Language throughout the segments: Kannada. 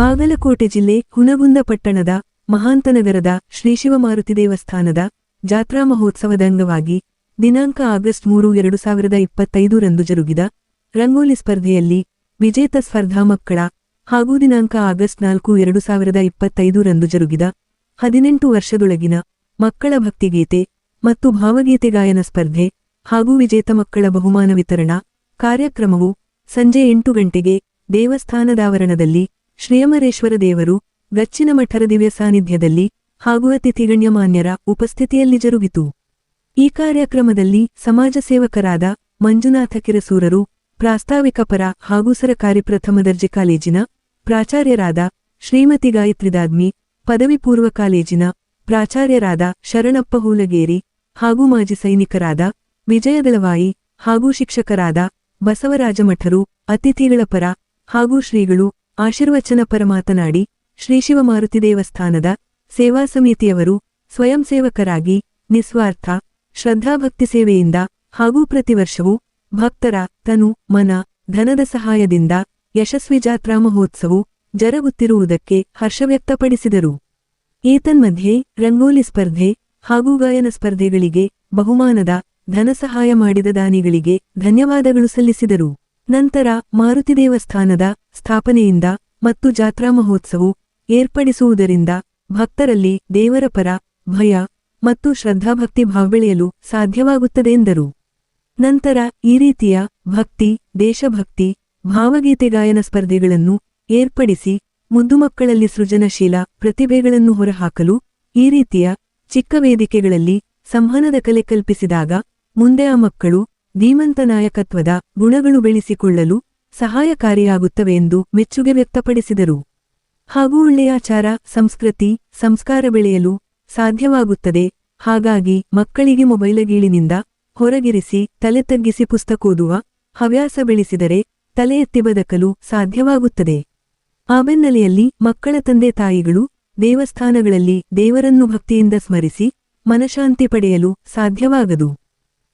ಬಾಗಲಕೋಟೆ ಜಿಲ್ಲೆ ಹುನಗುಂದ ಪಟ್ಟಣದ ಮಹಾಂತನಗರದ ಶ್ರೀ ಶಿವಮಾರುತಿ ದೇವಸ್ಥಾನದ ಜಾತ್ರಾ ಮಹೋತ್ಸವದ ಅಂಗವಾಗಿ ದಿನಾಂಕ ಆಗಸ್ಟ್ ಮೂರು, ಎರಡು ಸಾವಿರದ ಇಪ್ಪತ್ತೈದರಂದು ಜರುಗಿದ ರಂಗೋಲಿ ಸ್ಪರ್ಧೆಯಲ್ಲಿ ವಿಜೇತ ಸ್ಪರ್ಧಾ ಮಕ್ಕಳ ಹಾಗೂ ದಿನಾಂಕ ಆಗಸ್ಟ್ ನಾಲ್ಕು, ಎರಡು ಸಾವಿರದ ಇಪ್ಪತ್ತೈದರಂದು ಜರುಗಿದ ಹದಿನೆಂಟು ವರ್ಷದೊಳಗಿನ ಮಕ್ಕಳ ಭಕ್ತಿಗೀತೆ ಮತ್ತು ಭಾವಗೀತೆ ಗಾಯನ ಸ್ಪರ್ಧೆ ಹಾಗೂ ವಿಜೇತ ಮಕ್ಕಳ ಬಹುಮಾನ ವಿತರಣಾ ಕಾರ್ಯಕ್ರಮವು ಸಂಜೆ ಎಂಟು ಗಂಟೆಗೆ ದೇವಸ್ಥಾನದಾವರಣದಲ್ಲಿ ಶ್ರೀಯಮರೇಶ್ವರ ದೇವರು ಗಚ್ಚಿನ ಮಠರ ದಿವ್ಯ ಸಾನ್ನಿಧ್ಯದಲ್ಲಿ ಹಾಗೂ ಅತಿಥಿಗಣ್ಯಮಾನ್ಯರ ಉಪಸ್ಥಿತಿಯಲ್ಲಿ ಜರುಗಿತು. ಈ ಕಾರ್ಯಕ್ರಮದಲ್ಲಿ ಸಮಾಜ ಸೇವಕರಾದ ಮಂಜುನಾಥ ಕಿರಸೂರರು, ಪ್ರಾಸ್ತಾವಿಕ ಪರ ಹಾಗೂ ಸರಕಾರಿ ಪ್ರಥಮ ದರ್ಜೆ ಕಾಲೇಜಿನ ಪ್ರಾಚಾರ್ಯರಾದ ಶ್ರೀಮತಿ ಗಾಯತ್ರಿದಾದ್ಮಿ ಪದವಿ ಪೂರ್ವ ಕಾಲೇಜಿನ ಪ್ರಾಚಾರ್ಯರಾದ ಶರಣಪ್ಪ ಹೂಲಗೇರಿ ಹಾಗೂ ಮಾಜಿ ಸೈನಿಕರಾದ ವಿಜಯದಳವಾಯಿ ಹಾಗೂ ಶಿಕ್ಷಕರಾದ ಬಸವರಾಜ ಮಠರು, ಅತಿಥಿಗಳ ಪರ ಹಾಗೂ ಶ್ರೀಗಳು ಆಶೀರ್ವಚನ ಪರ ಮಾತನಾಡಿ ಶ್ರೀ ಶಿವಮಾರುತಿ ದೇವಸ್ಥಾನದ ಸೇವಾ ಸಮಿತಿಯವರು ಸ್ವಯಂ ಸೇವಕರಾಗಿ ನಿಸ್ವಾರ್ಥ ಶ್ರದ್ಧಾಭಕ್ತಿ ಸೇವೆಯಿಂದ ಹಾಗೂ ಪ್ರತಿವರ್ಷವೂ ಭಕ್ತರ ತನು, ಮನ, ಧನದ ಸಹಾಯದಿಂದ ಯಶಸ್ವಿ ಜಾತ್ರಾ ಮಹೋತ್ಸವವು ಜರುಗುತ್ತಿರುವುದಕ್ಕೆ ಹರ್ಷ ವ್ಯಕ್ತಪಡಿಸಿದರು. ಏತನ್ಮಧ್ಯೆ ರಂಗೋಲಿ ಸ್ಪರ್ಧೆ ಹಾಗೂ ಗಾಯನ ಸ್ಪರ್ಧೆಗಳಿಗೆ ಬಹುಮಾನದ ಧನ ಸಹಾಯ ಮಾಡಿದ ದಾನಿಗಳಿಗೆ ಧನ್ಯವಾದಗಳು ಸಲ್ಲಿಸಿದರು. ನಂತರ ಮಾರುತಿ ದೇವಸ್ಥಾನದ ಸ್ಥಾಪನೆಯಿಂದ ಮತ್ತು ಜಾತ್ರಾ ಮಹೋತ್ಸವವು ಏರ್ಪಡಿಸುವುದರಿಂದ ಭಕ್ತರಲ್ಲಿ ದೇವರ ಪರ ಭಯ ಮತ್ತು ಶ್ರದ್ಧಾಭಕ್ತಿ ಭಾವ ಬೆಳೆಯಲು ಸಾಧ್ಯವಾಗುತ್ತದೆ ಎಂದರು. ನಂತರ ಈ ರೀತಿಯ ಭಕ್ತಿ, ದೇಶಭಕ್ತಿ, ಭಾವಗೀತೆ ಗಾಯನ ಸ್ಪರ್ಧೆಗಳನ್ನು ಏರ್ಪಡಿಸಿ ಮುದ್ದುಮಕ್ಕಳಲ್ಲಿ ಸೃಜನಶೀಲ ಪ್ರತಿಭೆಗಳನ್ನು ಹೊರಹಾಕಲು ಈ ರೀತಿಯ ಚಿಕ್ಕ ವೇದಿಕೆಗಳಲ್ಲಿ ಸಂವಹನದ ಕಲೆ ಕಲ್ಪಿಸಿದಾಗ ಮುಂದೆ ಆ ಮಕ್ಕಳು ಧೀಮಂತ ನಾಯಕತ್ವದ ಗುಣಗಳು ಬೆಳೆಸಿಕೊಳ್ಳಲು ಸಹಾಯಕಾರಿಯಾಗುತ್ತವೆ ಎಂದು ಮೆಚ್ಚುಗೆ ವ್ಯಕ್ತಪಡಿಸಿದರು. ಹಾಗೂ ಒಳ್ಳೆಯಾಚಾರ ಸಂಸ್ಕೃತಿ, ಸಂಸ್ಕಾರ ಬೆಳೆಯಲು ಸಾಧ್ಯವಾಗುತ್ತದೆ. ಹಾಗಾಗಿ ಮಕ್ಕಳಿಗೆ ಮೊಬೈಲಗೀಳಿನಿಂದ ಹೊರಗಿರಿಸಿ ತಲೆ ತಗ್ಗಿಸಿ ಪುಸ್ತಕೋದುವ ಹವ್ಯಾಸ ಬೆಳೆಸಿದರೆ ತಲೆ ಎತ್ತಿ ಬದುಕಲು ಸಾಧ್ಯವಾಗುತ್ತದೆ. ಆ ಬೆನ್ನಲೆಯಲ್ಲಿ ಮಕ್ಕಳ ತಂದೆ ತಾಯಿಗಳು ದೇವಸ್ಥಾನಗಳಲ್ಲಿ ದೇವರನ್ನು ಭಕ್ತಿಯಿಂದ ಸ್ಮರಿಸಿ ಮನಶಾಂತಿ ಪಡೆಯಲು ಸಾಧ್ಯವಾಗದು.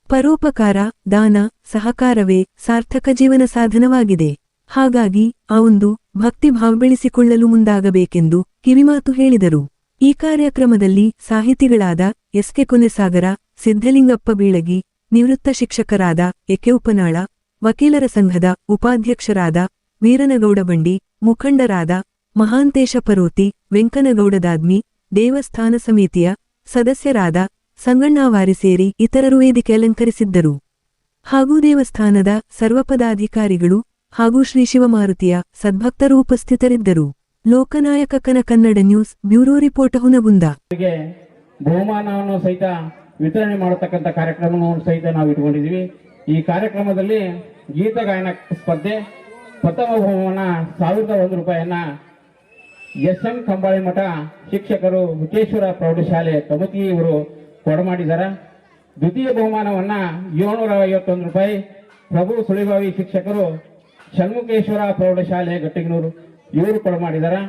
ಪರೋಪಕಾರ, ದಾನ, ಸಹಕಾರವೇ ಸಾರ್ಥಕ ಜೀವನ ಸಾಧನವಾಗಿದೆ. ಹಾಗಾಗಿ ಆ ಒಂದು ಭಕ್ತಿ ಭಾವ ಬೆಳೆಸಿಕೊಳ್ಳಲು ಮುಂದಾಗಬೇಕೆಂದು ಕಿವಿಮಾತು ಹೇಳಿದರು. ಈ ಕಾರ್ಯಕ್ರಮದಲ್ಲಿ ಸಾಹಿತಿಗಳಾದ ಎಸ್ಕೆ ಕೊನೆಸಾಗರ, ಸಿದ್ಧಲಿಂಗಪ್ಪ ಬೀಳಗಿ, ನಿವೃತ್ತ ಶಿಕ್ಷಕರಾದ ಎಕೆ ಉಪನಾಳ, ವಕೀಲರ ಸಂಘದ ಉಪಾಧ್ಯಕ್ಷರಾದ ವೀರನಗೌಡ ಬಂಡಿ, ಮುಖಂಡರಾದ ಮಹಾಂತೇಶ ಪರೋತಿ ವೆಂಕನಗೌಡದಾದ್ಮಿ ದೇವಸ್ಥಾನ ಸಮಿತಿಯ ಸದಸ್ಯರಾದ ಸಂಗಣ್ಣಾವಾರಿ ಸೇರಿ ಇತರರು ವೇದಿಕೆ ಅಲಂಕರಿಸಿದ್ದರು. ಹಾಗೂ ದೇವಸ್ಥಾನದ ಸರ್ವಪದಾಧಿಕಾರಿಗಳು ಹಾಗೂ ಶ್ರೀ ಶಿವಮಾರುತಿಯ ಸದ್ಭಕ್ತರು ಉಪಸ್ಥಿತರಿದ್ದರು. ಲೋಕನಾಯಕ ಕನ Kannada news bureau report Hungund. ಬಹುಮಾನವನ್ನು ಸಹಿತ ವಿತರಣೆ ಮಾಡತಕ್ಕಂಥ ಕಾರ್ಯಕ್ರಮವನ್ನು ಸಹಿತ ನಾವು ಇಟ್ಕೊಂಡಿದ್ದೀವಿ. ಈ ಕಾರ್ಯಕ್ರಮದಲ್ಲಿ ಗೀತ ಗಾಯನ ಸ್ಪರ್ಧೆ, ಪ್ರಥಮ ಬಹುಮಾನ ಸಾವಿರದ ಒಂದು ರೂಪಾಯಿಯನ್ನ ಎಸ್ ಎಂ ಕಂಬಾಳಿ ಮಠ ಶಿಕ್ಷಕರು ಹುಕೇಶ್ವರ ಪ್ರೌಢಶಾಲೆ ಕಮತಿ ಕೊಡಮಾಡಿದ್ದಾರೆ ದ್ವಿತೀಯ ಬಹುಮಾನವನ್ನ ಏಳ್ನೂರ ಐವತ್ತೊಂದು ರೂಪಾಯಿ ಪ್ರಭು ಸುಳಿಭಾವಿ ಶಿಕ್ಷಕರು ಷಣ್ಮುಖೇಶ್ವರ ಪ್ರೌಢಶಾಲೆ ಗಟ್ಟಿಗನೂರು ಇವರು ಕೊಡಮಾಡಿದ್ದಾರೆ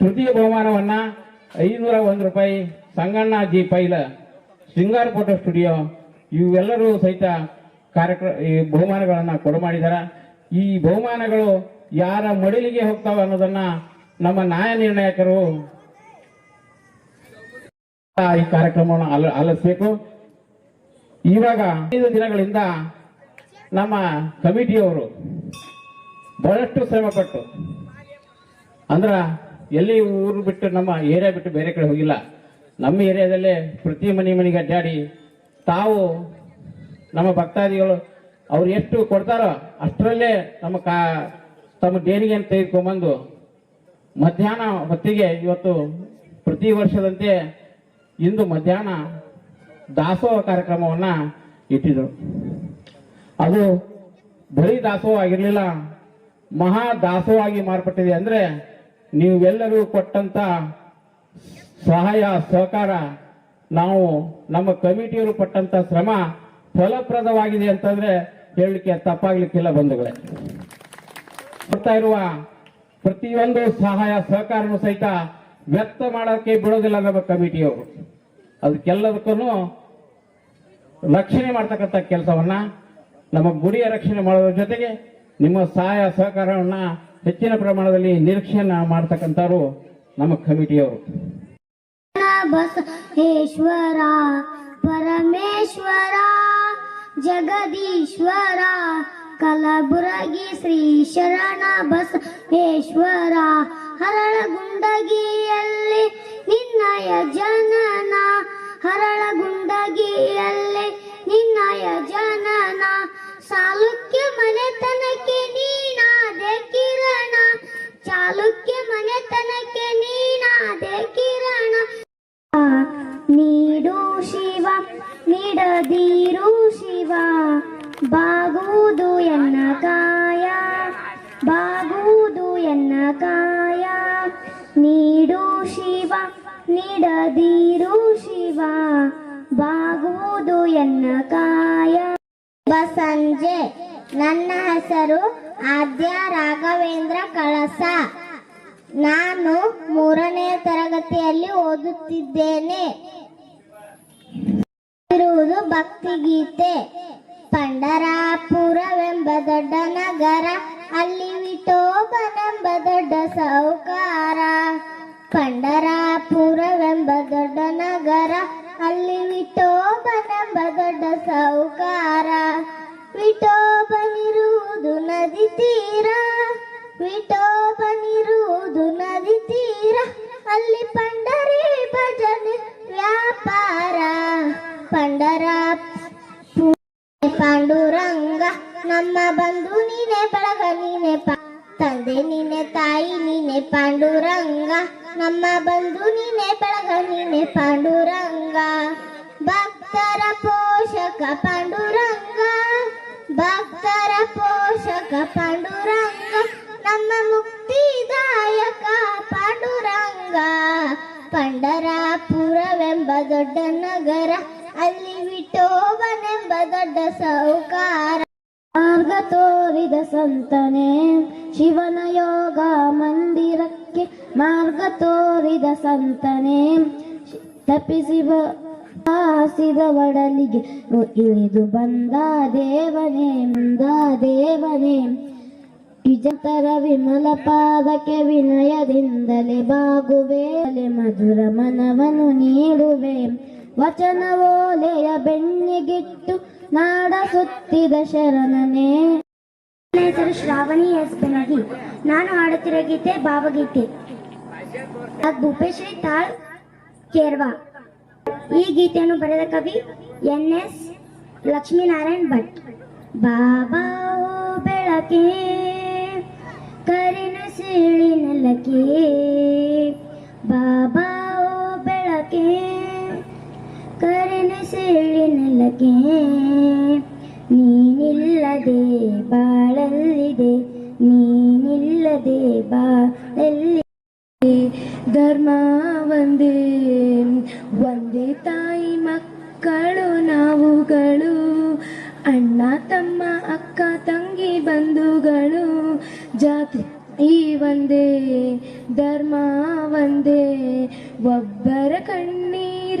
ತೃತೀಯ ಬಹುಮಾನವನ್ನ ಐನೂರ ಒಂದು ರೂಪಾಯಿ ಸಂಗಣ್ಣ ಜಿ ಪೈಲ ಶೃಂಗಾರ ಫೋಟೋ ಸ್ಟುಡಿಯೋ ಇವೆಲ್ಲರೂ ಸಹಿತ ಕಾರ್ಯಕ್ರಮ ಈ ಬಹುಮಾನಗಳನ್ನು ಕೊಡಮಾಡಿದ್ದಾರೆ ಈ ಬಹುಮಾನಗಳು ಯಾರ ಮಡಿಲಿಗೆ ಹೋಗ್ತಾವೆ ಅನ್ನೋದನ್ನ ನಮ್ಮ ನ್ಯಾಯ ನಿರ್ಣಾಯಕರು ಈ ಕಾರ್ಯಕ್ರಮವನ್ನು ಆಲ, ಆಲಿಸಬೇಕು. ಇವಾಗ ಐದು ದಿನಗಳಿಂದ ನಮ್ಮ ಕಮಿಟಿಯವರು ಬಹಳಷ್ಟು ಶ್ರಮಪಟ್ಟು ಅಂದ್ರ ಎಲ್ಲಿ ಊರು ಬಿಟ್ಟು ನಮ್ಮ ಏರಿಯಾ ಬಿಟ್ಟು ಬೇರೆ ಕಡೆ ಹೋಗಿಲ್ಲ. ನಮ್ಮ ಏರಿಯಾದಲ್ಲೇ ಪ್ರತಿ ಮನೆ ಮನೆಗೆ ಅಡ್ಡಾಡಿ ತಾವು ನಮ್ಮ ಭಕ್ತಾದಿಗಳು ಅವ್ರು ಎಷ್ಟು ಕೊಡ್ತಾರೋ ಅಷ್ಟರಲ್ಲೇ ನಮ್ಮ ಕಾ, ತಮ್ಮ ದೇಣಿಗೆಯನ್ನು ತೆಗೆದುಕೊಂಬಂದು ಮಧ್ಯಾಹ್ನ ಹೊತ್ತಿಗೆ ಇವತ್ತು ಪ್ರತಿ ವರ್ಷದಂತೆ ಇಂದು ಮಧ್ಯಾಹ್ನ ದಾಸೋಹ ಕಾರ್ಯಕ್ರಮವನ್ನ ಇಟ್ಟಿದ್ರು. ಅದು ಬರೀ ದಾಸೋಹ ಆಗಿರಲಿಲ್ಲ, ಮಹಾ ಆಗಿ ಮಾರ್ಪಟ್ಟಿದೆ ಅಂದ್ರೆ ನೀವೆಲ್ಲರೂ ಕೊಟ್ಟಂತ ಸಹಾಯ, ಸಹಕಾರ, ನಾವು ನಮ್ಮ ಕಮಿಟಿಯವರು ಪಟ್ಟಂತ ಶ್ರಮ ಫಲಪ್ರದವಾಗಿದೆ ಅಂತಂದ್ರೆ ಹೇಳಲಿಕ್ಕೆ ತಪ್ಪಾಗ್ಲಿಕ್ಕಿಲ್ಲ ಬಂಧುಗಳೇ. ಕೊಡ್ತಾ ಇರುವ ಪ್ರತಿಯೊಂದು ಸಹಾಯ, ಸಹಕಾರನು ಸಹಿತ ವ್ಯಕ್ತ ಮಾಡೋಕೆ ಬಿಡೋದಿಲ್ಲ ನಮ್ಮ ಕಮಿಟಿಯವರು. ಅದಕ್ಕೆಲ್ಲದಕ್ಕೂ ರಕ್ಷಣೆ ಮಾಡ್ತಕ್ಕಂಥ ಕೆಲಸವನ್ನು ನಮ್ಮ ಗುಡಿಯ ರಕ್ಷಣೆ ಮಾಡೋದ್ರ ಜೊತೆಗೆ ನಿಮ್ಮ ಸಹಾಯ ಸಹಕಾರವನ್ನು ಹೆಚ್ಚಿನ ಪ್ರಮಾಣದಲ್ಲಿ ನಿರೀಕ್ಷೆಯನ್ನ ಮಾಡ್ತಕ್ಕಂಥವ್ರು ನಮ್ಮ ಕಮಿಟಿಯವರು. ಬಸವೇಶ್ವರ, ಪರಮೇಶ್ವರ, ಜಗದೀಶ್ವರ, ಕಲಬುರಗಿ ಶ್ರೀ ಶರಣ ಬಸವೇಶ್ವರ, ಹರಳಗುಂಡಗಿಯಲ್ಲಿ ನಿನ್ನಯ ಜನನ ಹರಳಗುಂಡಗಿಯಲ್ಲಿ ನಿನ್ನಯ ಜನನ. ಸಾಲುಕ್ಯ ಮನೆತನಕ್ಕೆ ನೀನಾದೆ ಕಿರಣ. ಚಾಲುಕ್ಯ ಮನೆತನಕ್ಕೆ ನೀನಾದೆ ಕಿರಣ. ನೀಡು ಶಿವ, ನೀಡದಿರು ಶಿವ. ಬಾಗುವುದು ಎನ್ನ ಕಾಯ, ಬಾಗುವುದು ಎನ್ನ ಕಾಯ. ನೀಡು ಶಿವ, ನೀಡದಿರು ಬಾಗುವುದು ಎನ್ನ ಕಾಯ. ಸಂಜೆ, ನನ್ನ ಹೆಸರು ಆದ್ಯ ರಾಘವೇಂದ್ರ ಕಳಸ. ನಾನು ಮೂರನೇ ತರಗತಿಯಲ್ಲಿ ಓದುತ್ತಿದ್ದೇನೆ. ಇರುವುದು ಭಕ್ತಿಗೀತೆ. ಪಂಡರಾಪುರವೆಂಬ ದೊಡ್ಡ ಬಂಧು ನೀನೆ ಬಳಗ, ನೀನೆ ಪಾಂಡುರಂಗ. ಭಕ್ತರ ಪೋಷಕ ಪಾಂಡುರಂಗ, ಭಕ್ತರ ಪೋಷಕ ಪಾಂಡುರಂಗ. ನಮ್ಮ ಮುಕ್ತಿದಾಯಕ ಪಾಂಡುರಂಗ. ಪಂಡರಾಪುರವೆಂಬ ದೊಡ್ಡ ನಗರ, ಅಲ್ಲಿ ವಿಠೋಬನೆಂಬ ದೊಡ್ಡ ಸೌಕಾರ. ಮಾರ್ಗ ತೋರಿದ ಸಂತನೆ, ಶಿವನ ಯೋಗ ಮಂದಿರಕ್ಕೆ ಮಾರ್ಗ ತೋರಿದ ಸಂತನೆ. ತಪ್ಪಿಸಿ ಹಾಸಿದ ಒಡಲಿಗೆ ಇಳಿದು ಬಂದ ದೇವನೇ ಮುಂದ ದೇವನೇ. ವಿಜತರ ವಿಮಲ ಪಾದಕ್ಕೆ ವಿನಯದಿಂದಲೇ ಬಾಗುವೆ ಮಧುರ ಮನವನ್ನು ನೀಡುವೆ. ವಚನ ಓಲೆಯ ಬೆನ್ನಿಗಿಟ್ಟು ನಾಡ ಸುತ್ತಿದ ಶರಣನೇ. ನನ್ನ ಹೆಸರು ಶ್ರಾವಣಿ ಎಸ್ ನಾನು ಹಾಡುತ್ತಿರೋ ಗೀತೆ ಭಾವಗೀತೆ. ಅದು ಭೂಪೇಶ್ವರಿ ತಾಳ್ ಕೇರ್ವಾ. ಈ ಗೀತೆಯನ್ನು ಬರೆದ ಕವಿ ಎನ್ ಎಸ್ ಲಕ್ಷ್ಮೀನಾರಾಯಣ್ ಭಟ್. ಬಾಬಾ ಬೆಳಕೆ, ಕರಿನ ಸಿಳಿ ನೆಲಕ್ಕೆ. ಬಾಬಾ ಬೆಳಕೆ, ಕರಿನ ಸಿಳಿ ನೆಲಕ್ಕೆ. ಧರ್ಮ ಒಂದೇ. ಒಂದೇ ತಾಯಿ ಮಕ್ಕಳು ನಾವುಗಳು. ಅಣ್ಣ, ತಮ್ಮ, ಅಕ್ಕ, ತಂಗಿ, ಬಂಧುಗಳು. ಜಾತಿ, ಈ ಒಂದೇ. ಧರ್ಮ ಒಂದೇ. ಒಬ್ಬರ ಕಣ್ಣೀರ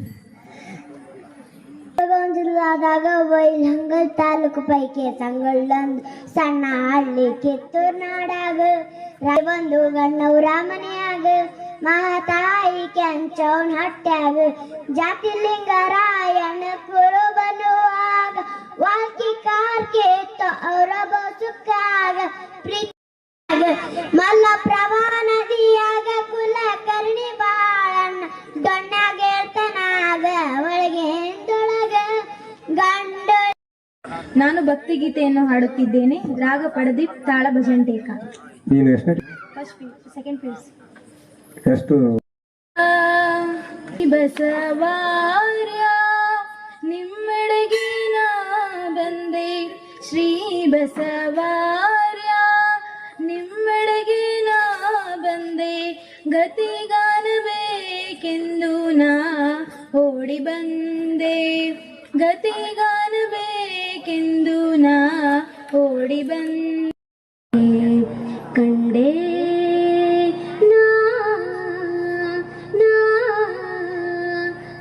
ಜಿಲ್ಲಾದಾಗ ವೈಲಂಗಲ್ ತಾಲೂಕು ಪೈಕಿ ಸಂಗೊಳ್ಳೊಂದು ಸಣ್ಣ ಹಳ್ಳಿ ಕಿತ್ತೂರ್ ನಾಡಾಗ ರ- ಒಂದು ಗಣ್ಣವ್ರ ಮನೆಯಾಗ ಮಹಾತಾಯಿ ಕೆಂಚವನ್ ಹಟ್ಟ್ಯಾಗ ಜಾತಿ ಲಿಂಗರಾಯಣ ಕುರು ಬನ್ನುವಾಗ ವಾಲ್ಕಿ ಕಾರ್ಕೆ ಅವರ ಬಸುಕಾಗ ಪ್ರೀತಿ ಮಲ್ಲ ಪ್ರಭಾ ನದಿಯಾಗ ನಾನು ಭಕ್ತಿಗೀತೆಯನ್ನು ಹಾಡುತ್ತಿದ್ದೇನೆ. ರಾಗ ಪಡದೀಪ್ ತಾಳ ಭಜಂಟೇಕ ನೀನು ಎಷ್ಟನೇ ಸೆಕೆಂಡ್ ಪ್ಲೇಸ್ ಎಷ್ಟು? ಬಸವಾರ್ಯ ನಿಮ್ಮೆಡೆಗೆ ನಾ ಬಂದೆ. ಶ್ರೀ ಬಸವಾರ್ಯ ನಿಮ್ಮೆಡೆಗೆ ನಾ ಬಂದೆ. ಗತಿಗಾನಬೇಕೆಂದು ನಾ ಓಡಿ ಬಂದೆ. ಗತಿಗಾನಬೇಕೆಂದು ನಾ ಓಡಿ ಬಂದೆ. ಕಂಡೇ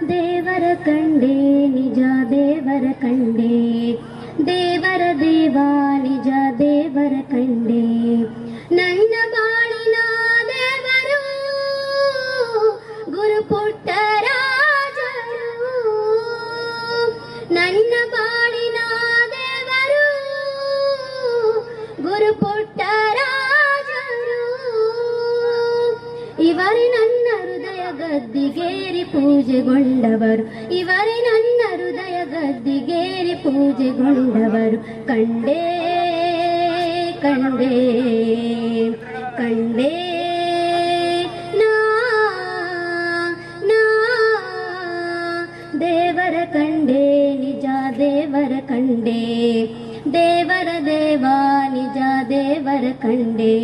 ದೇವರ ಕಂಡೇ, ನಿಜ ದೇವರ ಕಂಡೇ. ದೇವರ ದೇವ, ನಿಜ ದೇವರ ಕಂಡೇ. ನನ್ನ ಗುರು ಪುಟ್ಟರಾಜರು ಇವರೇ ನನ್ನ ಹೃದಯ ಗದ್ದಿಗೇರಿ ಪೂಜೆಗೊಂಡವರು. ಇವರೇ ನನ್ನ ಹೃದಯ ಗದ್ದಿಗೇರಿ ಪೂಜೆಗೊಂಡವರು. ಕಂಡೇ ಕಂಡೇ ಕಂಡೇ. ದೇವರ ಕಂಡೇ, ನಿಜ ದೇವರ ಕಂಡೇ. ದೇವರ ದೇವ, ನಿಜ ದೇವರ ಕಂಡೇ.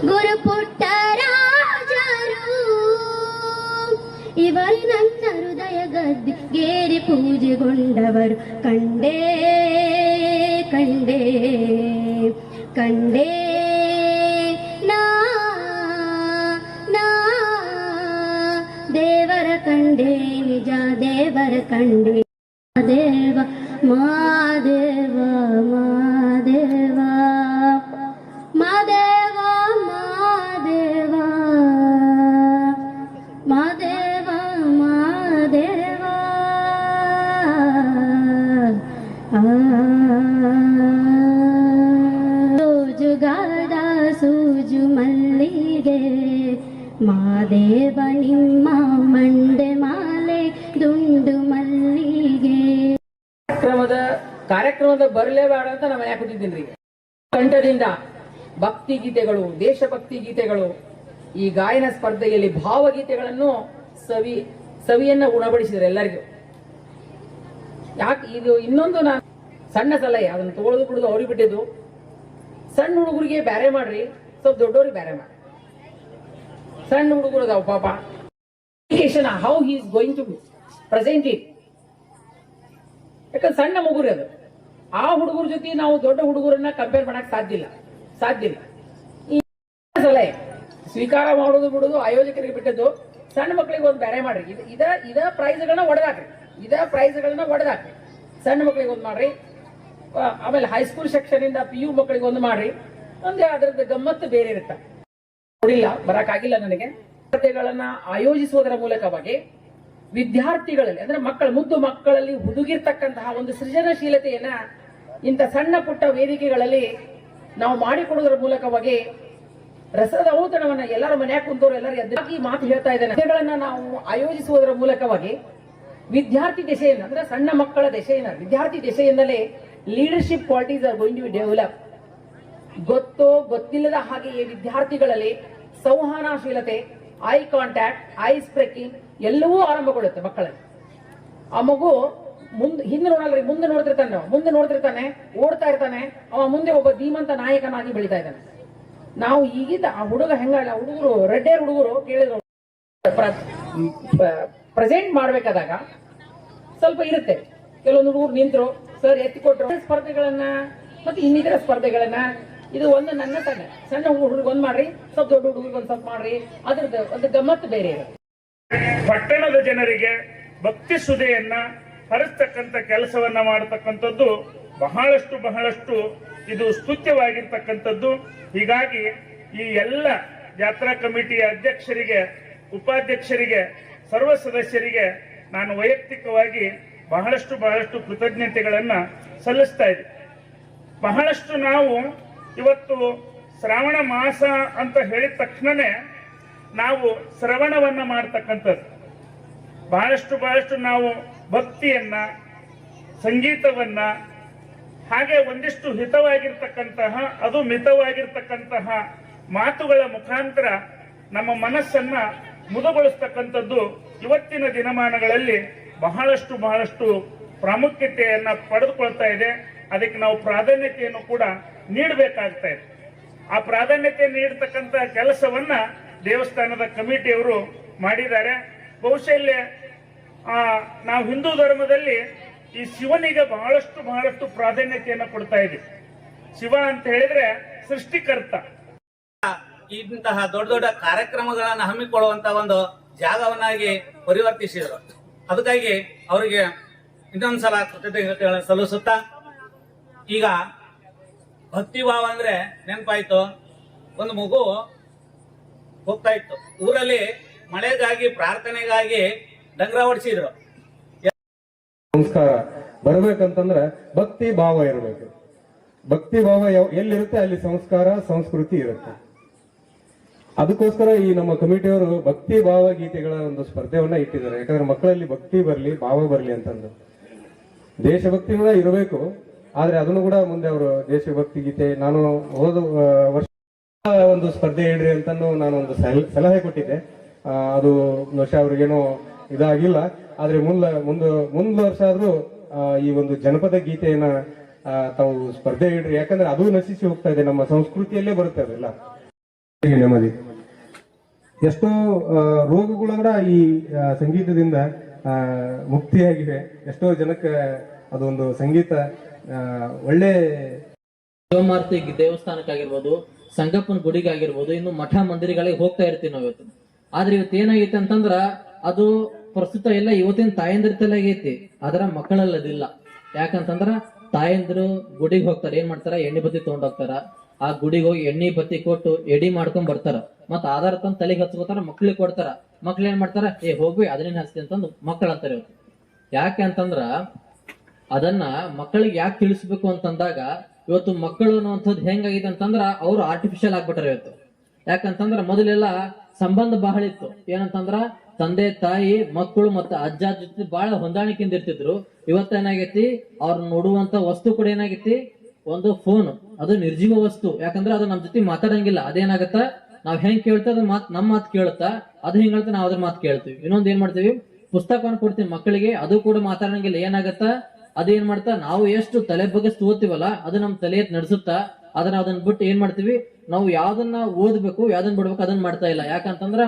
ಗುರು ಪುಟ್ಟರಾಜರು ಇವರು ನನ್ನ ಹೃದಯ ಗದ್ದಿಗೇರಿ ಪೂಜೆಗೊಂಡವರು. ಕಂಡೇ ಕಂಡೇ ಕಂಡೇ. ನಾ ನಾ, ದೇವರ ಕಂಡೇ, ನಿಜ ದೇವರ ಕಂಡೇ. ದೇವ ಮಾದೇವ ಸೂಜು ಮಲ್ಲಿಗೆ ಮಾದೇವ ನಿಮ್ಮ ಕಾರ್ಯಕ್ರಮದ ಬರಲೇಬೇಡ ಅಂತ ನಾವು ಮನೆ ಕೂತಿದ್ದೀನಿ ರೀ. ಕಂಠದಿಂದ ಭಕ್ತಿ ಗೀತೆಗಳು, ದೇಶಭಕ್ತಿ ಗೀತೆಗಳು, ಈ ಗಾಯನ ಸ್ಪರ್ಧೆಯಲ್ಲಿ ಭಾವಗೀತೆಗಳನ್ನು ಸವಿ, ಸವಿಯನ್ನ ಉಣಬಡಿಸಿದ್ರು ಎಲ್ಲರಿಗೂ. ಯಾಕೆ, ಇದು ಇನ್ನೊಂದು ನಾನು ಸಣ್ಣ ಸಲಹೆ, ಅದನ್ನು ತಗೊಳ್ಳೋದು ಬಿಡೋದು ಅವ್ರಿಗೆ ಬಿಟ್ಟಿದ್ದು. ಸಣ್ಣ ಹುಡುಗರಿಗೆ ಬ್ಯಾರೆ ಮಾಡ್ರಿ, ಸ್ವಲ್ಪ ದೊಡ್ಡವ್ರಿಗೆ ಬ್ಯಾರೆ ಮಾಡಿ ಸಣ್ಣ ಹುಡುಗರು ಅದಾವ ಪಾಪ. How he is going to present it ಯಾಕಂದ್ರೆ ಸಣ್ಣ ಮಗುರಿ ಅದು. ಆ ಹುಡುಗರ ಜೊತೆ ನಾವು ದೊಡ್ಡ ಹುಡುಗರನ್ನ ಕಂಪೇರ್ ಮಾಡಕ್ ಸಾಧ್ಯ ಇಲ್ಲ. ಸಾಧ್ಯ ಇಲ್ಲ. ಈ ಸಲಹೆ ಸ್ವೀಕಾರ ಮಾಡೋದು ಬಿಡೋದು ಆಯೋಜಕರಿಗೆ ಬಿಟ್ಟದ್ದು ಸಣ್ಣ ಮಕ್ಕಳಿಗೆ ಒಂದು ಬೇರೆ ಮಾಡ್ರಿ. ಇದ ಇದ ಪ್ರೈಸ್ಗಳನ್ನ ಒಡೆದಾಕ್ರಿ. ಇದ ಪ್ರೈಸ್ಗಳನ್ನ ಒಡೆದಾಕ್ರಿ. ಸಣ್ಣ ಮಕ್ಕಳಿಗೆ ಒಂದು ಮಾಡ್ರಿ. ಆಮೇಲೆ ಹೈಸ್ಕೂಲ್ ಸೆಕ್ಷನ್ ಇಂದ ಪಿ ಯು ಮಕ್ಕಳಿಗೆ ಒಂದು ಮಾಡ್ರಿ. ಅಂದ್ರೆ ಅದರದ್ದು ಗಮ್ಮತ್ತು ಬೇರೆ ಇರುತ್ತೆ. ನೋಡಿಲ್ಲ ಬರಕ್ಕಾಗಿಲ್ಲ ನನಗೆ. ಸ್ಪರ್ಧೆಗಳನ್ನ ಆಯೋಜಿಸುವುದರ ಮೂಲಕವಾಗಿ ವಿದ್ಯಾರ್ಥಿಗಳಲ್ಲಿ, ಅಂದ್ರೆ ಮಕ್ಕಳ, ಮುದ್ದು ಮಕ್ಕಳಲ್ಲಿ ಹುದುಗಿರ್ತಕ್ಕಂತಹ ಒಂದು ಸೃಜನಶೀಲತೆಯನ್ನ ಇಂಥ ಸಣ್ಣ ಪುಟ್ಟ ವೇದಿಕೆಗಳಲ್ಲಿ ನಾವು ಮಾಡಿಕೊಡುವುದರ ಮೂಲಕವಾಗಿ ರಸದ ಔತಣವನ್ನು ಎಲ್ಲರ ಮನ್ಯಾಗ ಕುಂತವ್ರು ಎಲ್ಲರೂ ಎದುರಾಗಿ ಮಾತು ಹೇಳ್ತಾ ಇದ್ದೇನೆ. ನಾವು ಆಯೋಜಿಸುವುದರ ಮೂಲಕವಾಗಿ ವಿದ್ಯಾರ್ಥಿ ದೆಸೆಯಿಂದ ಅಂದ್ರೆ ಸಣ್ಣ ಮಕ್ಕಳ ದೆಸೆಯಿಂದ ವಿದ್ಯಾರ್ಥಿ ದೆಸೆಯಿಂದಲೇ leadership qualities are going to develop ಗೊತ್ತೋ ಗೊತ್ತಿಲ್ಲದ ಹಾಗೆಯೇ ವಿದ್ಯಾರ್ಥಿಗಳಲ್ಲಿ ಸಂವಹನಶೀಲತೆ ಐ ಕಾಂಟ್ಯಾಕ್ಟ್ ಐ ಬ್ರೇಕಿಂಗ್ ಎಲ್ಲವೂ ಆರಂಭಗೊಳ್ಳುತ್ತೆ ಮಕ್ಕಳಲ್ಲಿ. ಆ ಮಗು ಮುಂದೆ ಹಿಂದೆ ನೋಡಲ್ರಿ ಮುಂದೆ ನೋಡ್ತಿರ್ತಾನೆ ನಾವು ಮುಂದೆ ನೋಡ್ತಿರ್ತಾನೆ, ಓಡ್ತಾ ಇರ್ತಾನೆ. ಅವ ಮುಂದೆ ಒಬ್ಬ ಧೀಮಂತ ನಾಯಕನಾಗಿ ಬೆಳಿತಾ ಇದ್ದಾನೆ. ನಾವು ಈಗಿದ್ದ ಆ ಹುಡುಗ ಹೆಂಗಲ್ಲ, ಹುಡುಗರು, ರೆಡ್ಡೇರ್ ಹುಡುಗರು ಕೇಳಿದ್ರು. ಪ್ರೆಸೆಂಟ್ ಮಾಡ್ಬೇಕಾದಾಗ ಸ್ವಲ್ಪ ಇರುತ್ತೆ. ಕೆಲವೊಂದು ಹುಡುಗರು ನಿಂತರು, ಸರ್ ಎತ್ತಿ ಕೊಟ್ರು ಸ್ಪರ್ಧೆಗಳನ್ನ, ಮತ್ತೆ ಇನ್ನಿತರ ಸ್ಪರ್ಧೆಗಳನ್ನ, ಇದು ಒಂದು ನನ್ನ ಸಣ್ಣ ಸಣ್ಣ ಹುಡುಗರಿಗೆ ಒಂದ್ ಮಾಡ್ರಿ, ಸ್ವಲ್ಪ ದೊಡ್ಡ ಹುಡುಗರಿಗೆ ಒಂದ್ ಸ್ವಲ್ಪ ಮಾಡ್ರಿ. ಅದ್ರದ್ದು ಒಂದು ಗಮ್ಮತ್ತು ಬೇರೆ ಇರುತ್ತೆ. ಪಟ್ಟಣದ ಜನರಿಗೆ ಭಕ್ತಿ ಸುದೆಯನ್ನ ಹರಿಸ್ತಕ್ಕಂಥ ಕೆಲಸವನ್ನ ಮಾಡತಕ್ಕಂಥದ್ದು ಬಹಳಷ್ಟು ಬಹಳಷ್ಟು ಇದು ಸ್ತುತ್ಯವಾಗಿರ್ತಕ್ಕಂಥದ್ದು. ಹೀಗಾಗಿ ಈ ಎಲ್ಲ ಜಾತ್ರಾ ಕಮಿಟಿಯ ಅಧ್ಯಕ್ಷರಿಗೆ, ಉಪಾಧ್ಯಕ್ಷರಿಗೆ, ಸರ್ವ ಸದಸ್ಯರಿಗೆ ನಾನು ವೈಯಕ್ತಿಕವಾಗಿ ಬಹಳಷ್ಟು ಬಹಳಷ್ಟು ಕೃತಜ್ಞತೆಗಳನ್ನು ಸಲ್ಲಿಸ್ತಾ ಇದೆ ಬಹಳಷ್ಟು ನಾವು ಇವತ್ತು ಶ್ರಾವಣ ಮಾಸ ಅಂತ ಹೇಳಿದ ತಕ್ಷಣನೇ ನಾವು ಶ್ರವಣವನ್ನ ಮಾಡ್ತಕ್ಕಂಥದ್ದು. ಬಹಳಷ್ಟು ಬಹಳಷ್ಟು ನಾವು ಭಕ್ತಿಯನ್ನ, ಸಂಗೀತವನ್ನ ಹಾಗೆ ಒಂದಿಷ್ಟು ಹಿತವಾಗಿರ್ತಕ್ಕಂತಹ, ಅದು ಮಿತವಾಗಿರ್ತಕ್ಕಂತಹ ಮಾತುಗಳ ಮುಖಾಂತರ ನಮ್ಮ ಮನಸ್ಸನ್ನ ಮುದಗೊಳಿಸ್ತಕ್ಕಂಥದ್ದು ಇವತ್ತಿನ ದಿನಮಾನಗಳಲ್ಲಿ ಬಹಳಷ್ಟು ಬಹಳಷ್ಟು ಪ್ರಾಮುಖ್ಯತೆಯನ್ನ ಪಡೆದುಕೊಳ್ತಾ ಇದೆ. ಅದಕ್ಕೆ ನಾವು ಪ್ರಾಧಾನ್ಯತೆಯನ್ನು ಕೂಡ ನೀಡಬೇಕಾಗ್ತಾ ಇದೆ. ಆ ಪ್ರಾಧಾನ್ಯತೆ ನೀಡತಕ್ಕಂತ ಕೆಲಸವನ್ನ ದೇವಸ್ಥಾನದ ಕಮಿಟಿಯವರು ಮಾಡಿದ್ದಾರೆ. ಬಹುಶಃ ಆ, ನಾವು ಹಿಂದೂ ಧರ್ಮದಲ್ಲಿ ಈ ಶಿವನಿಗೆ ಬಹಳಷ್ಟು ಬಹಳಷ್ಟು ಪ್ರಾಧಾನ್ಯತೆಯನ್ನು ಕೊಡ್ತಾ ಇದ್ದೀವಿ. ಶಿವ ಅಂತ ಹೇಳಿದ್ರೆ ಸೃಷ್ಟಿಕರ್ತ. ಇಂತಹ ದೊಡ್ಡ ದೊಡ್ಡ ಕಾರ್ಯಕ್ರಮಗಳನ್ನು ಹಮ್ಮಿಕೊಳ್ಳುವಂತ ಒಂದು ಜಾಗವನ್ನಾಗಿ ಪರಿವರ್ತಿಸಿದರು. ಅದಕ್ಕಾಗಿ ಅವರಿಗೆ ಇನ್ನೊಂದ್ಸಲ ಕೃತಜ್ಞತೆಗಳನ್ನು ಸಲ್ಲಿಸುತ್ತ ಈಗ ಭಕ್ತಿ ಭಾವ ಅಂದ್ರೆ ನೆನಪಾಯ್ತು. ಒಂದು ಮಗು ಹೋಗ್ತಾ ಇತ್ತು. ಊರಲ್ಲಿ ಮಳೆಗಾಗಿ ಪ್ರಾರ್ಥನೆಗಾಗಿ ಡಂಗ್ರ ಹೊಡಿಸಿದ್ರು ಸಂಸ್ಕಾರ ಬರಬೇಕಂತಂದ್ರೆ ಭಕ್ತಿ ಭಾವ ಇರಬೇಕು. ಭಕ್ತಿ ಭಾವ ಎಲ್ಲಿರುತ್ತೆ ಅಲ್ಲಿ ಸಂಸ್ಕಾರ, ಸಂಸ್ಕೃತಿ ಇರುತ್ತೆ. ಅದಕ್ಕೋಸ್ಕರ ಈ ನಮ್ಮ ಕಮಿಟಿಯವರು ಭಕ್ತಿ ಭಾವ ಗೀತೆಗಳ ಒಂದು ಸ್ಪರ್ಧೆಯನ್ನ ಇಟ್ಟಿದ್ದಾರೆ. ಯಾಕಂದ್ರೆ ಮಕ್ಕಳಲ್ಲಿ ಭಕ್ತಿ ಬರಲಿ, ಭಾವ ಬರಲಿ ಅಂತಂದು. ದೇಶಭಕ್ತಿ ಕೂಡ ಇರಬೇಕು. ಆದ್ರೆ ಅದನ್ನು ಕೂಡ ಮುಂದೆ ಅವರು ದೇಶಭಕ್ತಿ ಗೀತೆ, ನಾನು ಹೋದ ವರ್ಷ ಒಂದು ಸ್ಪರ್ಧೆ ಇಡ್ರಿ ಅಂತ ನಾನು ಒಂದು ಸಲಹೆ ಕೊಟ್ಟಿದ್ದೆ. ಅದು ವರ್ಷ ಅವ್ರಿಗೇನೋ ಇದಾಗಿಲ್ಲ. ಆದ್ರೆ ಮುಂದ ಮುಂದ ಮುಂದ ವರ್ಷ ಆದ್ರೂ ಈ ಒಂದು ಜನಪದ ಗೀತೆಯನ್ನ ತಾವು ಸ್ಪರ್ಧೆ ಇಡ್ರಿ. ಯಾಕಂದ್ರೆ ಅದು ನಶಿಸಿ ಹೋಗ್ತಾ ಇದೆ. ನಮ್ಮ ಸಂಸ್ಕೃತಿಯಲ್ಲೇ ಬರುತ್ತೆ ಅದೆಲ್ಲ. ನೆಮ್ಮದಿ. ಎಷ್ಟೋ ರೋಗಗಳು ಕೂಡ ಈ ಸಂಗೀತದಿಂದ ಮುಕ್ತಿಯಾಗಿವೆ. ಎಷ್ಟೋ ಜನಕ್ಕೆ ಅದೊಂದು ಸಂಗೀತ ಒಳ್ಳೆ ಶಿವಮಾರ್ತಿ ದೇವಸ್ಥಾನಕ್ಕಾಗಿರ್ಬೋದು, ಸಂಗಪ್ಪನ ಗುಡಿಗಾಗಿರ್ಬೋದು, ಇನ್ನು ಮಠ ಮಂದಿರಗಳಿಗೆ ಹೋಗ್ತಾ ಇರ್ತೀವಿ ನಾವು ಇವತ್ತು. ಆದ್ರೆ ಇವತ್ತು ಏನಾಗೈತೆ ಅಂತಂದ್ರ, ಅದು ಪ್ರಸ್ತುತ ಎಲ್ಲ ಇವತ್ತಿನ ತಾಯಂದ್ರ ತಲೆಗೈತಿ. ಅದರ ಮಕ್ಕಳಲ್ಲದಿಲ್ಲ. ಯಾಕಂತಂದ್ರ ತಾಯಂದ್ರು ಗುಡಿಗೆ ಹೋಗ್ತಾರ, ಏನ್ ಮಾಡ್ತಾರ? ಎಣ್ಣೆ ಬತ್ತಿ ತಗೊಂಡ್ ಹೋಗ್ತಾರ. ಆ ಗುಡಿಗೆ ಹೋಗಿ ಎಣ್ಣೆ ಬತ್ತಿ ಕೊಟ್ಟು ಎಡಿ ಮಾಡ್ಕೊಂಡ್ ಬರ್ತಾರ. ಮತ್ತ ಆಧಾರ ತಂದ್ ತಲೆಗೆ ಹಚ್ಕೋತಾರ, ಮಕ್ಳಿಗೆ ಕೊಡ್ತಾರ. ಮಕ್ಳು ಏನ್ ಮಾಡ್ತಾರ? ಏ, ಹೋಗ್ವಿ, ಅದನ್ನೇನ್ ಹಚ್ತಿ ಅಂತಂದು ಮಕ್ಕಳು ಅಂತಾರೆ ಇವತ್ತು. ಯಾಕೆ ಅಂತಂದ್ರ ಅದನ್ನ ಮಕ್ಕಳಿಗೆ ಯಾಕೆ ತಿಳಿಸ್ಬೇಕು ಅಂತಂದಾಗ ಇವತ್ತು ಮಕ್ಕಳು ಅನ್ನುವಂಥದ್ದು ಹೆಂಗಾಗಿದೆ ಅಂತಂದ್ರ ಅವ್ರು ಆರ್ಟಿಫಿಷಿಯಲ್ ಆಗ್ಬಿಟ್ಟಾರೆ ಇವತ್ತು. ಯಾಕಂತಂದ್ರ ಮೊದಲೆಲ್ಲ ಸಂಬಂಧ ಬಹಳ ಇತ್ತು. ಏನಂತಂದ್ರ ತಂದೆ, ತಾಯಿ, ಮಕ್ಕಳು ಮತ್ತೆ ಅಜ್ಜ ಜೊತೆ ಬಹಳ ಹೊಂದಾಣಿಕೆಯಿಂದ ಇರ್ತಿದ್ರು. ಇವತ್ತೇನಾಗೈತಿ ಅವ್ರ ನೋಡುವಂತ ವಸ್ತು ಕೂಡ ಏನಾಗೈತಿ? ಒಂದು ಫೋನ್ ಅದು ನಿರ್ಜೀವ ವಸ್ತು. ಯಾಕಂದ್ರೆ ಅದು ನಮ್ ಜೊತೆ ಮಾತಾಡಂಗಿಲ್ಲ. ಅದೇನಾಗತ್ತ? ನಾವ್ ಹೆಂಗ್ ಕೇಳ್ತಾ ಅದ್ ಮಾತ್, ನಮ್ ಮಾತು ಕೇಳುತ್ತಾ? ಅದು ಹೆಂಗ್ ಹೇಳ್ತಾ ನಾವ್ ಅದ್ರ ಮಾತು ಕೇಳ್ತೀವಿ. ಇನ್ನೊಂದ್ ಏನ್ ಮಾಡ್ತೀವಿ? ಪುಸ್ತಕವನ್ನು ಕೊಡ್ತೀವಿ ಮಕ್ಕಳಿಗೆ. ಅದು ಕೂಡ ಮಾತಾಡಂಗಿಲ್ಲ. ಏನಾಗತ್ತ? ಅದೇನ್ ಮಾಡ್ತಾ? ನಾವು ಎಷ್ಟು ತಲೆ ಬಗ್ಗೆ ಅದು ನಮ್ ತಲೆ ನಡೆಸುತ್ತಾ? ಅದನ್ನ ಅದನ್ನ ಬಿಟ್ಟು ಏನ್ ಮಾಡ್ತೀವಿ? ನಾವು ಯಾವ್ದನ್ನ ಓದ್ಬೇಕು, ಯಾವ್ದನ್ನ ಬಿಡ್ಬೇಕು ಅದನ್ನ ಮಾಡ್ತಾ ಇಲ್ಲ. ಯಾಕಂತಂದ್ರ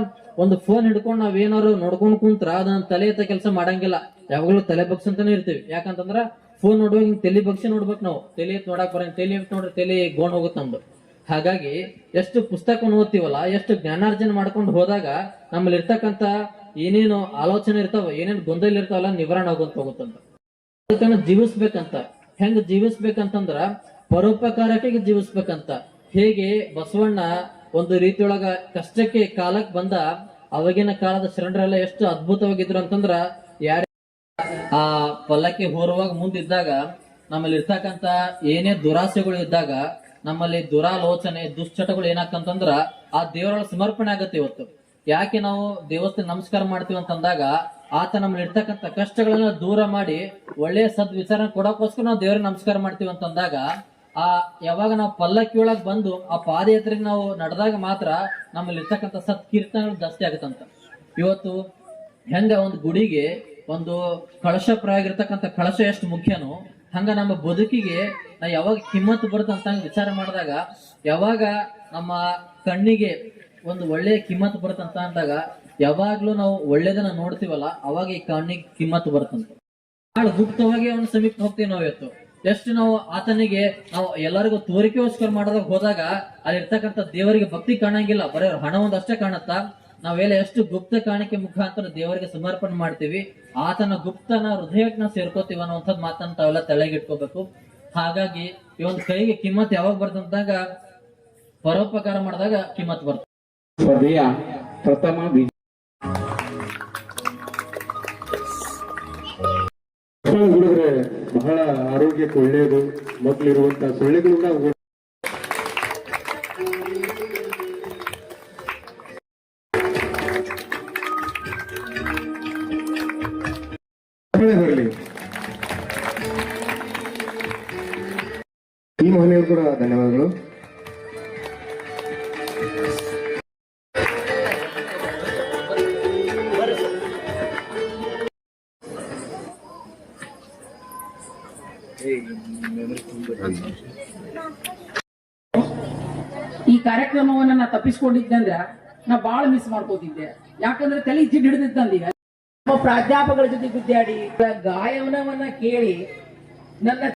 ಒಂದು ಫೋನ್ ಹಿಡ್ಕೊಂಡು ನಾವ್ ಏನಾರು ನೋಡ್ಕೊಂಡ್ ಕುಂತ್ರ ಅದನ್ನ ತಲೆ ಎತ್ತ ಕೆಲಸ ಮಾಡಂಗಿಲ್ಲ. ಯಾವಾಗಲೂ ತಲೆ ಬಗ್ಸ್ ಅಂತಾನೆ ಇರ್ತೀವಿ. ಯಾಕಂತಂದ್ರ ಫೋನ್ ನೋಡುವಾಗ ಹಿಂಗ್ ತಲೆ ಬಗ್ಸಿ ನೋಡ್ಬೇಕು ನಾವು. ತಲೆ ಎತ್ ನೋಡಕ್ ಬರಂಗ್ ತಲೆ ಎತ್ ನೋಡ್ರಿ ತಲೆ ಗೋಣ್ ಹೋಗುತ್ತೆ ನಮ್ದು. ಹಾಗಾಗಿ ಎಷ್ಟು ಪುಸ್ತಕ ಓದ್ತೀವಲ್ಲ, ಎಷ್ಟು ಜ್ಞಾನಾರ್ಜನೆ ಮಾಡ್ಕೊಂಡು ಹೋದಾಗ ನಮ್ಮಲ್ಲಿ ಇರ್ತಕ್ಕಂತ ಏನೇನು ಆಲೋಚನೆ ಇರ್ತಾವ, ಏನೇನು ಗೊಂದಲ ಇರ್ತಾವಲ್ಲ, ನಿವಾರಣೆ ಆಗೋಂತ ಹೋಗುತ್ತಂತ ಜೀವಿಸ್ಬೇಕಂತ. ಹೆಂಗ್ ಜೀವಿಸ್ಬೇಕಂತಂದ್ರ ಪರೋಪಕಾರಕ್ಕೆ ಜೀವಿಸ್ಬೇಕಂತ. ಹೇಗೆ ಬಸವಣ್ಣ ಒಂದು ರೀತಿಯೊಳಗ ಕಷ್ಟಕ್ಕೆ ಕಾಲಕ್ಕೆ ಬಂದ, ಅವಾಗಿನ ಕಾಲದ ಶರಣರೆಲ್ಲ ಎಷ್ಟು ಅದ್ಭುತವಾಗಿದ್ರು ಅಂತಂದ್ರ, ಯಾರ ಆ ಪಲ್ಲಕ್ಕಿ ಹೋರುವಾಗ ಮುಂದಿದ್ದಾಗ ನಮ್ಮಲ್ಲಿ ಇರ್ತಕ್ಕಂತ ಏನೇ ದುರಾಸೆಗಳು ಇದ್ದಾಗ, ನಮ್ಮಲ್ಲಿ ದುರಾಲೋಚನೆ, ದುಶ್ಚಟಗಳು ಏನಾಕಂತಂದ್ರ ಆ ದೇವರೊಳ ಸಮರ್ಪಣೆ ಆಗತ್ತೆ ಇವತ್ತು. ಯಾಕೆ ನಾವು ದೇವಸ್ಥಾನ ನಮಸ್ಕಾರ ಮಾಡ್ತೀವಿ ಅಂತಂದಾಗ, ಆತ ನಮ್ಮಲ್ಲಿ ಇರ್ತಕ್ಕಂಥ ಕಷ್ಟಗಳನ್ನ ದೂರ ಮಾಡಿ ಒಳ್ಳೆಯ ಸದ್ವಿಚಾರ ಕೊಡೋಕೋಸ್ಕರ ನಾವು ದೇವ್ರಿಗೆ ನಮಸ್ಕಾರ ಮಾಡ್ತೀವಿ ಅಂತಂದಾಗ ಆ, ಯಾವಾಗ ನಾವು ಪಲ್ಲಕ್ಕಿ ಒಳಗ್ ಬಂದು ಆ ಪಾದಯಾತ್ರೆಗೆ ನಾವು ನಡೆದಾಗ ಮಾತ್ರ ನಮ್ಮಲ್ಲಿ ಇರ್ತಕ್ಕಂಥ ಸತ್ ಕೀರ್ತನಗಳು ಜಾಸ್ತಿ ಆಗುತ್ತಂತ. ಇವತ್ತು ಹೆಂಗ ಒಂದು ಗುಡಿಗೆ ಒಂದು ಕಳಶ ಆಗಿರ್ತಕ್ಕಂಥ ಕಳಶ ಎಷ್ಟು ಮುಖ್ಯನೋ, ಹಂಗ ನಮ್ಮ ಬದುಕಿಗೆ ನಾ ಯಾವಾಗ ಕಿಮ್ಮತ್ತು ಬರುತ್ತಂತ ವಿಚಾರ ಮಾಡಿದಾಗ, ಯಾವಾಗ ನಮ್ಮ ಕಣ್ಣಿಗೆ ಒಂದು ಒಳ್ಳೆಯ ಕಿಮ್ಮತ್ತು ಬರುತ್ತಂತ ಅಂದಾಗ, ಯಾವಾಗ್ಲೂ ನಾವು ಒಳ್ಳೇದನ್ನ ನೋಡ್ತೀವಲ್ಲ, ಅವಾಗ ಈ ಕಣ್ಣಿಗೆ ಕಿಮ್ಮತ್ತು ಬರುತ್ತಂತ. ಗುಪ್ತವಾಗಿ ಅವನ ಸಮೀಪ ಹೋಗ್ತೀವಿ ನಾವು ಇವತ್ತು. ಎಷ್ಟು ನಾವು ಆತನಿಗೆ ನಾವು ಎಲ್ಲರಿಗೂ ತೋರಿಕೆಗೋಸ್ಕರ ಮಾಡೋದಕ್ಕೆ ಹೋದಾಗ ಅಲ್ಲಿರ್ತಕ್ಕಂಥ ದೇವರಿಗೆ ಭಕ್ತಿ ಕಾಣಂಗಿಲ್ಲ. ಬರೀ ಹಣ ಒಂದಷ್ಟೇ ಕಾಣುತ್ತಾ? ನಾವೆಲ್ಲ ಎಷ್ಟು ಗುಪ್ತ ಕಾಣಿಕೆ ಮುಖಾಂತರ ದೇವರಿಗೆ ಸಮರ್ಪಣೆ ಮಾಡ್ತೀವಿ ಆತನ ಗುಪ್ತನ ಹೃದಯಕ್ಕೆ ನಾವು ಸೇರ್ಕೋತೀವಿ ಅನ್ನುವಂಥದ್ದು ಮಾತನ್ನ ತಾವೆಲ್ಲ ತಲೆಗಿಟ್ಕೋಬೇಕು. ಹಾಗಾಗಿ ಈ ಒಂದು ಕೈಗೆ ಕಿಮ್ಮತ್ ಯಾವಾಗ ಬರ್ತಂದಾಗ ಪರೋಪಕಾರ ಮಾಡಿದಾಗ ಕಿಮ್ಮತ್ ಬರ್ತದೆ. ಸ್ಪರ್ಧೆಯ ಪ್ರಥಮ ಹುಡುಗರೆ ಬಹಳ ಆರೋಗ್ಯಕ್ಕೆ ಒಳ್ಳೆಯದು. ಮಕ್ಕಳಿರುವಂತಹ ಸೊಳ್ಳೆಗಳು ಕೂಡ ಓಡ್- ಮಕ್ಕಳೇ ಬರಲಿ ಈ ಮಹನೀಯರು ಕೂಡ ಧನ್ಯವಾದಗಳು. ತಪ್ಪಿಸ್ಕೊಂಡಿದ್ದೆ ಅಂದ್ರೆ ನಾ ಬಾಳ ಮಿಸ್ ಮಾಡ್ಕೋತಿದ್ದೆ. ಯಾಕಂದ್ರೆ ತಲೆ ಜಿಡ್ ಹಿಡಿದಿತ್ತಂದೀಗ ನಮ್ಮ ಪ್ರಾಧ್ಯಾಪಕರ ಜೊತೆ ಗುದ್ದಾಡಿ ಗಾಯನವನ್ನ ಕೇಳಿ ನನ್ನ